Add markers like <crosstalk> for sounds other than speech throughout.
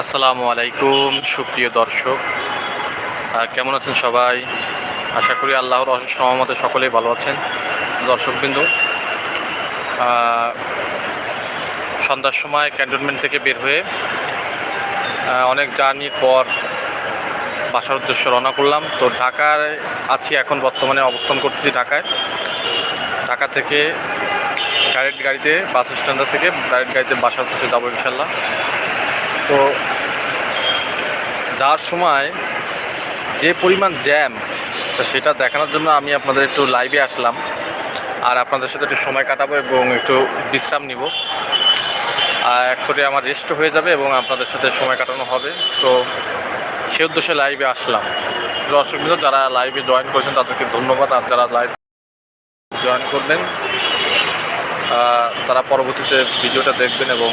আসসালামু আলাইকুম, সুপ্রিয় দর্শক। কেমন আছেন সবাই? আশা করি আল্লাহর সহমতে সকলেই ভালো আছেন। দর্শকবৃন্দ সন্ধ্যার সময় ক্যান্টনমেন্ট থেকে বের হয়ে অনেক জার্নির পর বাসার উদ্দেশ্যে রওনা করলাম। তো ঢাকায় আছি, এখন বর্তমানে অবস্থান করতেছি ঢাকায়। ঢাকা থেকে ডাইরেক্ট গাড়িতে, বাস স্ট্যান্ড থেকে ডাইরেক্ট গাড়িতে বাসার উদ্দেশ্যে যাব ইনশাল্লাহ। তো যাওয়ার সময় যে পরিমাণ জ্যাম তো সেটা দেখানোর জন্য আমি আপনাদের একটু লাইভে আসলাম। আর আপনাদের সাথে একটু সময় কাটাবো এবং একটু বিশ্রাম নিব। আর একশোটি আমার রেস্ট হয়ে যাবে এবং আপনাদের সাথে সময় কাটানো হবে। তো সে উদ্দেশ্যে লাইভে আসলাম। দর্শকবৃন্দ যারা লাইভে জয়েন করেছেন, তাদেরকে ধন্যবাদ। আর যারা লাইভ জয়েন করবেন তারা পরবর্তীতে ভিডিওটা দেখবেন এবং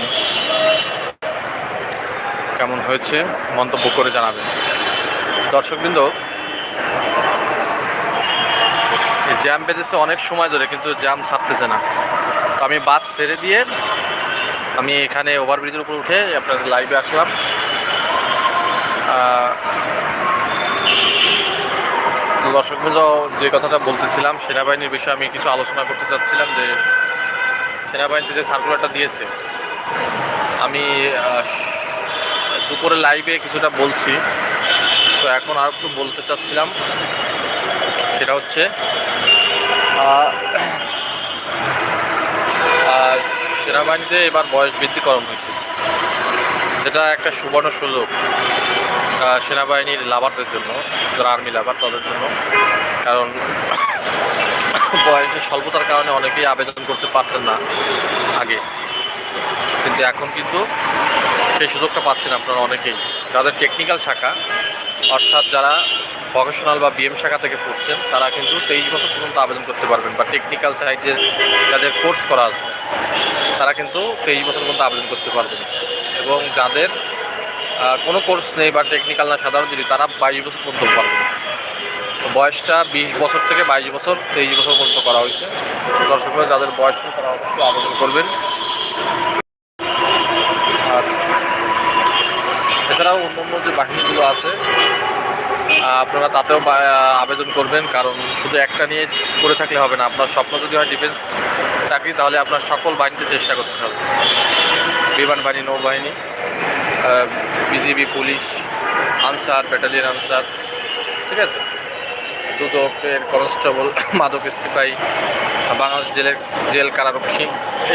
কেমন হয়েছে মন্তব্য করে জানাবেন। দর্শকবৃন্দ জ্যাম বেঁধেছে অনেক সময় ধরে কিন্তু জ্যাম ছাড়তেছে না। তো আমি বাদ ছেড়ে দিয়ে আমি এখানে ওভারব্রিজের উপর উঠে আপনাদের লাইভে আসলাম। দর্শকবৃন্দ, যে কথাটা বলতেছিলাম, সেনাবাহিনীর বিষয়ে আমি কিছু আলোচনা করতে চাচ্ছিলাম যে, সেনাবাহিনীতে যে সার্কুলারটা দিয়েছে, আমি দুপুরে লাইভে কিছুটা বলছি। তো এখন আর একটু বলতে চাচ্ছিলাম, সেটা হচ্ছে সেনাবাহিনীতে এবার বয়স বৃদ্ধিকরণ হয়েছে। যেটা একটা সুবর্ণ সুযোগ সেনাবাহিনীর লাভারদের জন্য, যারা আর্মি লাভার তাদের জন্য। কারণ বয়সের স্বল্পতার কারণে অনেকেই আবেদন করতে পারতেন না আগে। কিন্তু এখন কিন্তু সেই সুযোগটা পাচ্ছেন আপনারা অনেকেই। যাদের টেকনিক্যাল শাখা, অর্থাৎ যারা প্রফেশনাল বা বিএম শাখা থেকে পড়ছেন, তারা কিন্তু তেইশ বছর পর্যন্ত আবেদন করতে পারবেন বা টেকনিক্যাল সাইডে যাদের কোর্স করা আছে, তারা কিন্তু তেইশ বছর পর্যন্ত আবেদন করতে পারবেন। এবং যাদের কোনো কোর্স নেই বা টেকনিক্যাল না সাধারণ যদি, তারা বাইশ বছর পর্যন্ত পারবেন। বয়সটা বিশ বছর থেকে বাইশ বছর, তেইশ বছর পর্যন্ত করা হয়েছে। দর্শকরা যাদের বয়স তারা অবশ্যই আবেদন করবেন। এছাড়াও অন্য যে বাহিনীগুলো আছে আপনারা তাতেও আবেদন করবেন, কারণ শুধু একটা নিয়ে করে থাকলে হবে না। আপনার স্বপ্ন যদি হয় ডিফেন্স চাকরি, তাহলে আপনার সকল বাহিনীতে চেষ্টা করতে হবে। বিমান বাহিনী, নৌবাহিনী BGB, police, Ansar, battalion Ansar, ঠিক আছে? দুদকের কনস্টেবল <coughs> মাদকের সিপাহী, বাংলাদেশ জেলের জেল কারারক্ষী,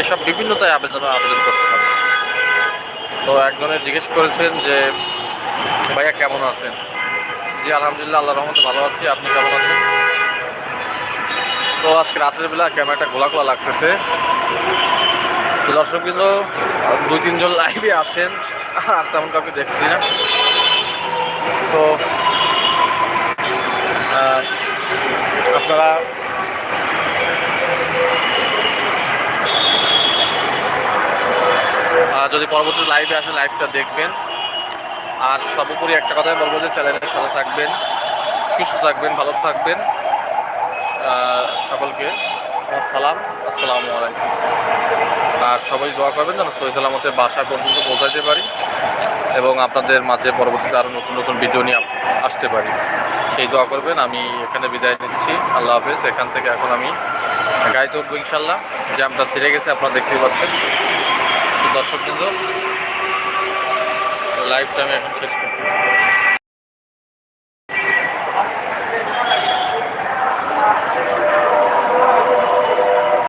এসব বিভিন্নতায় আবেদন আবেদন করতে হবে। তো একজনে জিজ্ঞেস করেছেন যে, ভাইয়া কেমন আছেন? জি, আলহামদুলিল্লাহ আল্লাহ রহমতে ভালো আছি। আপনি কেমন আছেন? তো আজকে রাতের বেলা ক্যামেরাটা গোলা গোলা লাগতেছে। তো দর্শক কিন্তু দুই, তিনজন লাইভে আছেন, আর তেমন কাউকে দেখছি না। তো আপনারা যদি পরবর্তী লাইভে আসে লাইভটা দেখবেন। আর সর্বোপরি একটা কথাই বলব যে চ্যানেলের সাথে থাকবেন, সুস্থ থাকবেন, ভালো থাকবেন। সকলকে সালাম আসসালামু আলাইকুম। আর সবাই দোয়া করবেন যেন সহি সালামতে বাসা পর্যন্ত পৌঁছাইতে পারি এবং আপনাদের মাঝে পরবর্তীতে আরও নতুন নতুন ভিডিও নিয়ে আসতে পারি। সেই দোয়া করবেন, আমি এখানে বিদায় নিচ্ছি। আল্লাহ হাফেজ। এখান থেকে এখন আমি গাড়িতে উঠবো ইনশাল্লাহ। জ্যামটা ছিঁড়ে গেছে, আপনারা দেখতেই পাচ্ছেন। তো দর্শকবৃন্দ লাইভটা আমি এখন শেষ করছি।